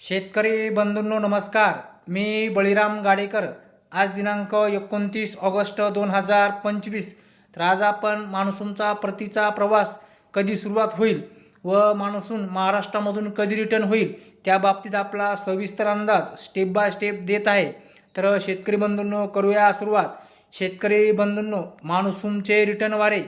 शेतकरी बंधूंनो नमस्कार. मी बळीराम गाडेकर. आज दिनांक एकोणतीस ऑगस्ट दोन हजार पंचवीस. तर आज आपण मान्सूनचा प्रतीचा प्रवास कधी सुरुवात होईल व मान्सून महाराष्ट्रामधून कधी रिटर्न होईल त्या बाबतीत आपला सविस्तर अंदाज स्टेप बाय स्टेप देत आहे. तर शेतकरी बंधूंनो करूया सुरुवात. शेतकरी बंधूंनो मान्सूनचे रिटर्न वारे.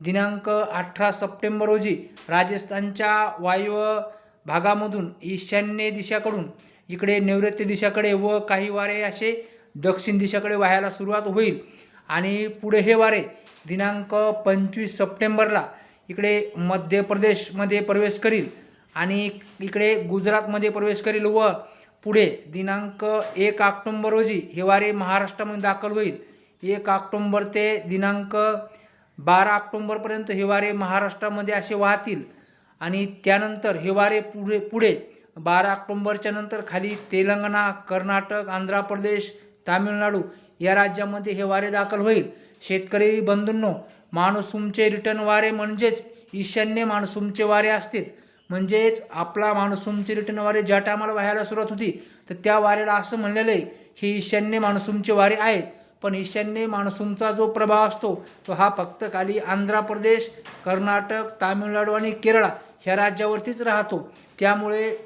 दिनांक अठरा सप्टेंबर रोजी राजस्थानच्या वायव्य भागामधून ईशान्य दिशाकडून इकडे नैऋत्य दिशाकडे व काही वारे असे दक्षिण दिशाकडे व्हायला सुरुवात होईल. आणि पुढे हे वारे दिनांक पंचवीस सप्टेंबरला इकडे मध्य प्रदेशमध्ये प्रवेश करील आणि इकडे गुजरातमध्ये प्रवेश करील व पुढे दिनांक एक ऑक्टोंबर रोजी हे वारे महाराष्ट्रामध्ये दाखल होईल. एक ऑक्टोंबर ते दिनांक बारा ऑक्टोंबरपर्यंत हे वारे महाराष्ट्रामध्ये असे वाहतील. आणि त्यानंतर हे वारे पुढे पुढे बारा ऑक्टोंबरच्या नंतर खाली तेलंगणा कर्नाटक आंध्र प्रदेश तामिळनाडू या राज्यामध्ये हे वारे दाखल होईल. शेतकरी बंधूंनो मान्सूनचे रिटर्न वारे म्हणजेच ईशान्य मान्सूनचे वारे असतील. म्हणजेच आपला मान्सूनचे रिटर्न वारे ज्या टायमाला व्हायला सुरुवात होती तर त्या वाऱ्याला असं म्हणलेलं आहे हे ईशान्य मान्सूनचे वारे आहेत. पण ईशान्य मान्सूनचा जो प्रभाव असतो तो हा फक्त खाली आंध्र प्रदेश कर्नाटक तामिळनाडू आणि केरळ ह्या राज्यावरतीच राहतो. त्यामुळे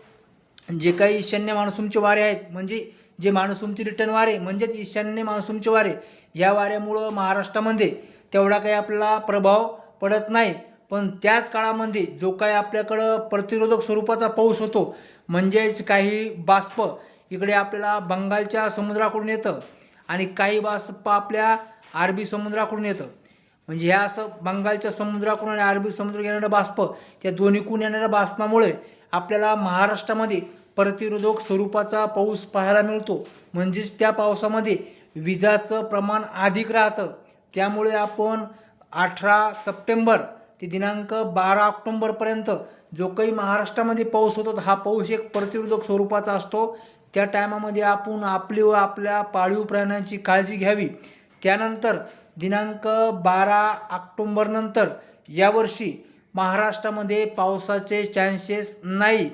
जे काही ईशान्य मान्सूनचे वारे आहेत म्हणजे जे मान्सूनचे रिटर्न वारे म्हणजेच ईशान्य मान्सूनचे वारे या वाऱ्यामुळं महाराष्ट्रामध्ये तेवढा काही आपला प्रभाव पडत नाही. पण त्याच काळामध्ये जो काही आपल्याकडं प्रतिरोधक स्वरूपाचा पाऊस होतो म्हणजेच काही बाष्प इकडे आपल्याला बंगालच्या समुद्राकडून येतं. आणि काही बाष्प आपल्या अरबी समुद्राकडून येतं. म्हणजे ह्या असं बंगालच्या समुद्राकडून आणि अरबी समुद्र येणारं बाष्प त्या दोन्हीकडून येणाऱ्या बाष्पामुळे आपल्याला महाराष्ट्रामध्ये प्रतिरोधक स्वरूपाचा पाऊस पाहायला मिळतो. म्हणजेच त्या पावसामध्ये विजाचं प्रमाण अधिक राहतं. त्यामुळे आपण अठरा सप्टेंबर ते दिनांक बारा ऑक्टोंबरपर्यंत जो काही महाराष्ट्रामध्ये पाऊस होतो हा पाऊस एक प्रतिरोधक स्वरूपाचा असतो. त्या टायमामध्ये आपण आपली व आपल्या पाळीव प्राण्यांची काळजी घ्यावी. त्यानंतर दिनांक बारा ऑक्टोंबरनंतर यावर्षी महाराष्ट्रामध्ये पावसाचे चान्सेस नाही.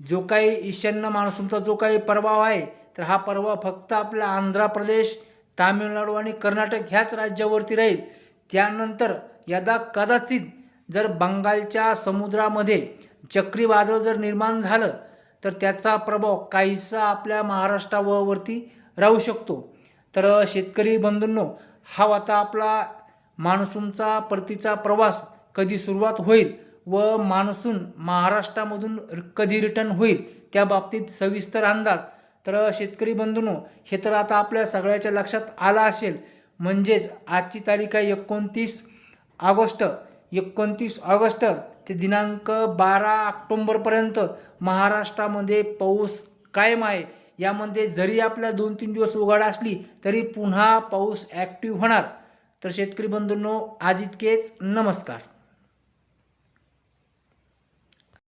जो काही ईशान्य मान्सूनचा जो काही प्रभाव आहे तर हा प्रभाव फक्त आपला आंध्र प्रदेश तामिळनाडू आणि कर्नाटक ह्याच राज्यावरती राहील. त्यानंतर यदा कदाचित जर बंगालच्या समुद्रामध्ये चक्रीवादळ जर निर्माण झालं तर त्याचा प्रभाव काहीसा आपल्या महाराष्ट्रावरती राहू शकतो. तर शेतकरी बंधूंनो हा आता आपला मान्सूनचा परतीचा प्रवास कधी सुरुवात होईल व मान्सून महाराष्ट्रामधून कधी रिटर्न होईल त्या बाबतीत सविस्तर अंदाज. तर शेतकरी बंधूंनो हे तर आता आपल्या सगळ्याच्या लक्षात आला असेल. म्हणजेच आजची तारीख आहे एकोणतीस ऑगस्ट. एकोणतीस ऑगस्ट ते दिनांक बारा ऑक्टोंबरपर्यंत महाराष्ट्रामध्ये पाऊस कायम आहे. यामध्ये जरी आपल्या दोन तीन दिवस उघाड असली तरी पुन्हा पाऊस ॲक्टिव्ह होणार. तर शेतकरी बंधूंनो आज इतकेच. नमस्कार.